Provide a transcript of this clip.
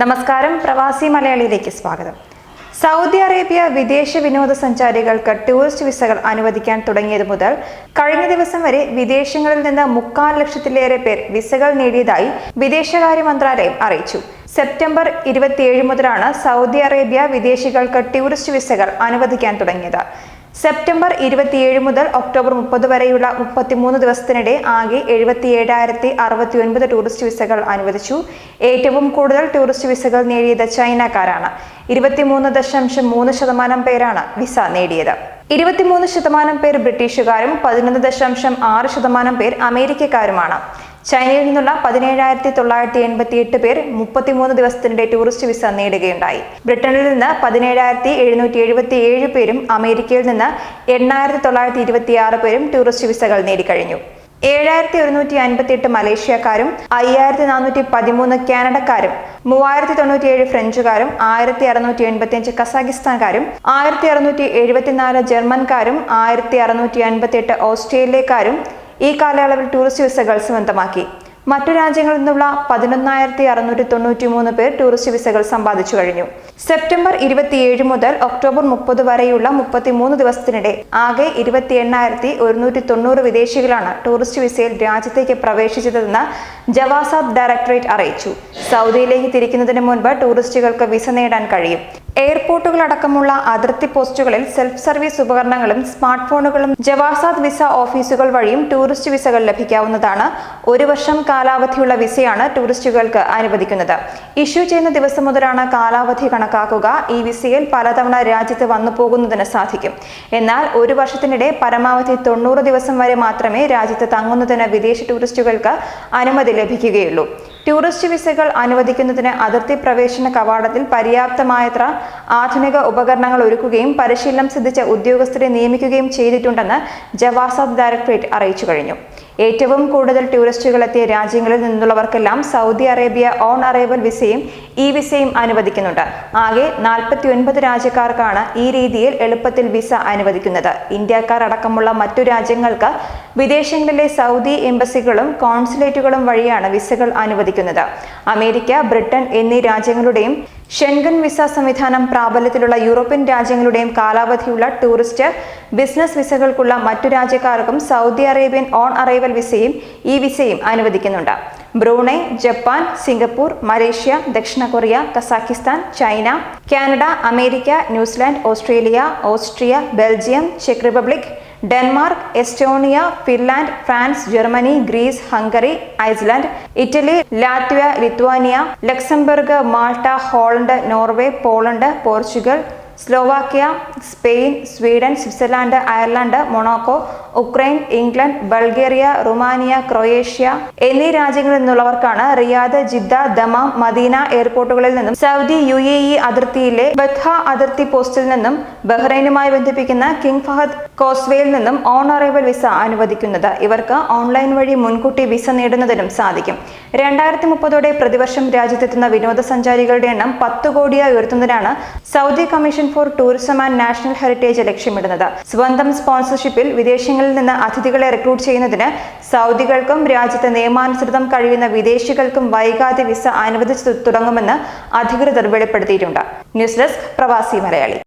നമസ്കാരം. പ്രവാസി മലയാളിയിലേക്ക് സ്വാഗതം. സൗദി അറേബ്യ വിദേശ വിനോദസഞ്ചാരികൾക്ക് ടൂറിസ്റ്റ് വിസകൾ അനുവദിക്കാൻ തുടങ്ങിയത് മുതൽ കഴിഞ്ഞ ദിവസം വരെ വിദേശങ്ങളിൽ നിന്ന് മുക്കാൽ ലക്ഷത്തിലേറെ പേർ വിസകൾ നേടിയതായി വിദേശകാര്യ മന്ത്രാലയം അറിയിച്ചു. സെപ്റ്റംബർ ഇരുപത്തിയേഴ് മുതലാണ് സൗദി അറേബ്യ വിദേശികൾക്ക് ടൂറിസ്റ്റ് വിസകൾ അനുവദിക്കാൻ തുടങ്ങിയത്. സെപ്റ്റംബർ ഇരുപത്തിയേഴ് മുതൽ ഒക്ടോബർ മുപ്പത് വരെയുള്ള മുപ്പത്തിമൂന്ന് ദിവസത്തിനിടെ ആകെ എഴുപത്തിയേഴായിരത്തി അറുപത്തി ഒൻപത് ടൂറിസ്റ്റ് വിസകൾ അനുവദിച്ചു. ഏറ്റവും കൂടുതൽ ടൂറിസ്റ്റ് വിസകൾ നേടിയത് ചൈനക്കാരാണ്. ഇരുപത്തിമൂന്ന് ദശാംശം മൂന്ന് ശതമാനം പേരാണ് വിസ നേടിയത്. ഇരുപത്തിമൂന്ന് ശതമാനം പേർ ബ്രിട്ടീഷുകാരും പതിനൊന്ന് ദശാംശം ആറ് ശതമാനം പേർ അമേരിക്കക്കാരുമാണ്. ചൈനയിൽ നിന്നുള്ള പതിനേഴായിരത്തി തൊള്ളായിരത്തി എൺപത്തി എട്ട് പേർ മുപ്പത്തിമൂന്ന് ദിവസത്തിനിടെ ടൂറിസ്റ്റ് വിസ നേടുകയുണ്ടായി. ബ്രിട്ടനിൽ നിന്ന് പതിനേഴായിരത്തി എഴുന്നൂറ്റി എഴുപത്തി ഏഴ് പേരും അമേരിക്കയിൽ നിന്ന് എണ്ണായിരത്തി തൊള്ളായിരത്തി ഇരുപത്തി ആറ് പേരും ടൂറിസ്റ്റ് വിസകൾ നേടിക്കഴിഞ്ഞു. ഏഴായിരത്തി ഒരുന്നൂറ്റി അൻപത്തി എട്ട് മലേഷ്യക്കാരും അയ്യായിരത്തി നാനൂറ്റി പതിമൂന്ന് കാനഡക്കാരും മൂവായിരത്തി തൊണ്ണൂറ്റിയേഴ് ഫ്രഞ്ചുകാരും ആയിരത്തി അറുന്നൂറ്റി എൺപത്തി അഞ്ച് കസാഖിസ്ഥാൻകാരും ആയിരത്തി അറുന്നൂറ്റി എഴുപത്തിനാല് ജർമ്മൻകാരും ആയിരത്തി അറുന്നൂറ്റി അൻപത്തി എട്ട് ഓസ്ട്രേലിയക്കാരും ഈ കാലയളവിൽ ടൂറിസ്റ്റ് വിസകൾ സ്വന്തമാക്കി മറ്റു രാജ്യങ്ങളിൽ നിന്നുള്ള പതിനൊന്നായിരത്തി അറുന്നൂറ്റി തൊണ്ണൂറ്റി മൂന്ന് പേർ ടൂറിസ്റ്റ് വിസകൾ സമ്പാദിച്ചു കഴിഞ്ഞു. സെപ്റ്റംബർ ഇരുപത്തിയേഴ് മുതൽ ഒക്ടോബർ മുപ്പത് വരെയുള്ള മുപ്പത്തിമൂന്ന് ദിവസത്തിനിടെ ആകെ ഇരുപത്തി എണ്ണായിരത്തി ഒരുന്നൂറ്റി തൊണ്ണൂറ് വിദേശികളാണ് ടൂറിസ്റ്റ് വിസയിൽ രാജ്യത്തേക്ക് പ്രവേശിച്ചതെന്ന് ജവാസാദ് ഡയറക്ടറേറ്റ് അറിയിച്ചു. സൗദിയിലേക്ക് തിരിക്കുന്നതിന് മുൻപ് ടൂറിസ്റ്റുകൾക്ക് വിസ നേടാൻ കഴിയും. എയർപോർട്ടുകളടക്കമുള്ള അതിർത്തി പോസ്റ്റുകളിൽ സെൽഫ് സർവീസ് ഉപകരണങ്ങളും സ്മാർട്ട് ഫോണുകളും ജവാസാദ് വിസ ഓഫീസുകൾ വഴിയും ടൂറിസ്റ്റ് വിസകൾ ലഭിക്കാവുന്നതാണ്. ഒരു വർഷം കാലാവധിയുള്ള വിസയാണ് ടൂറിസ്റ്റുകൾക്ക് അനുവദിക്കുന്നത്. ഇഷ്യൂ ചെയ്യുന്ന ദിവസം മുതലാണ് കാലാവധി കണക്കാക്കുക. ഈ വിസയിൽ പലതവണ രാജ്യത്ത് വന്നു പോകുന്നതിന് സാധിക്കും. എന്നാൽ ഒരു വർഷത്തിനിടെ പരമാവധി തൊണ്ണൂറ് ദിവസം വരെ മാത്രമേ രാജ്യത്ത് തങ്ങുന്നതിന് വിദേശ ടൂറിസ്റ്റുകൾക്ക് അനുമതി ലഭിക്കുകയുള്ളൂ. ടൂറിസ്റ്റ് വിസകൾ അനുവദിക്കുന്നതിന് അതിർത്തി പ്രവേശന കവാടത്തിൽ പര്യാപ്തമായത്ര ആധുനിക ഉപകരണങ്ങൾ ഒരുക്കുകയും പരിശീലനം സിദ്ധിച്ച ഉദ്യോഗസ്ഥരെ നിയമിക്കുകയും ചെയ്തിട്ടുണ്ടെന്ന് ജവാസാദ് ഡയറക്ടറേറ്റ് അറിയിച്ചു കഴിഞ്ഞു. ഏറ്റവും കൂടുതൽ ടൂറിസ്റ്റുകൾ എത്തിയ രാജ്യങ്ങളിൽ നിന്നുള്ളവർക്കെല്ലാം സൗദി അറേബ്യ ഓൺ അറൈവൽ വിസയും ഇ വിസയും അനുവദിക്കുന്നുണ്ട്. ആകെ നാൽപ്പത്തി ഒൻപത് രാജ്യക്കാർക്കാണ് ഈ രീതിയിൽ എളുപ്പത്തിൽ വിസ അനുവദിക്കുന്നത്. ഇന്ത്യക്കാർ അടക്കമുള്ള മറ്റു രാജ്യങ്ങൾക്ക് വിദേശങ്ങളിലെ സൗദി എംബസികളും കോൺസുലേറ്റുകളും വഴിയാണ് വിസകൾ അനുവദിക്കുന്നത്. അമേരിക്ക ബ്രിട്ടൻ എന്നീ രാജ്യങ്ങളുടെയും ഷെൻഗൻ വിസ സംവിധാനം പ്രാബല്യത്തിലുള്ള യൂറോപ്യൻ രാജ്യങ്ങളുടെയും കാലാവധിയുള്ള ടൂറിസ്റ്റ് ബിസിനസ് വിസകൾക്കുള്ള മറ്റു രാജ്യക്കാർക്കും സൗദി അറേബ്യൻ ഓൺ അറൈവൽ വിസയും ഈ വിസയും അനുവദിക്കുന്നുണ്ട്. ബ്രൂണൈ ജപ്പാൻ സിംഗപ്പൂർ മലേഷ്യ ദക്ഷിണ Korea Kazakhstan China Canada America New Zealand Australia Austria Belgium check Republic Denmark Estonia Finland France Germany Greece Hungary Iceland Italy Latvia Lithuania Luxembourg Malta Holland Norway Poland Portugal Slovakia Spain Sweden Switzerland Ireland Monaco Ukraine England Bulgaria Romania Croatia എന്നീ രാജ്യങ്ങളിൽ നിന്നുള്ളവർക്കാണ് Riyadh Jeddah Dammam Medina എയർപോർട്ടുകളിൽ നിന്നും Saudi U A E അതിർത്തിയിലെ ബത്ഹ അതിർത്തി പോസ്റ്റിൽ നിന്നും ബഹ്റൈനുമായി ബന്ധിപ്പിക്കുന്ന കിങ് ഫഹദ് കോസ്വേയിൽ നിന്നും ഓൺ അറൈവൽ വിസ അനുവദിക്കുന്നത്. ഇവർക്ക് ഓൺലൈൻ വഴി മുൻകൂട്ടി വിസ നേടുന്നതിനും സാധിക്കും. രണ്ടായിരത്തി മുപ്പതോടെ പ്രതിവർഷം രാജ്യത്തെത്തുന്ന വിനോദസഞ്ചാരികളുടെ എണ്ണം പത്ത് കോടിയായി ഉയർത്തുന്നതിനാണ് Saudi commission for tourism and national heritage ലക്ഷ്യമിടുന്നത്. സ്വന്തം സ്പോൺസർഷിപ്പിൽ വിദേശങ്ങളിൽ നിന്ന് അതിഥികളെ റിക്രൂട്ട് ചെയ്യുന്നതിന് സൗദികൾക്കും രാജ്യത്ത് നിയമാനുസൃതം കഴിയുന്ന വിദേശികൾക്കും വൈകാതെ വിസ അനുവദിച്ചു തുടങ്ങുമെന്ന് അധികൃതർ വെളിപ്പെടുത്തിയിട്ടുണ്ട്. ന്യൂസ് ഡെസ്ക് പ്രവാസി മലയാളി.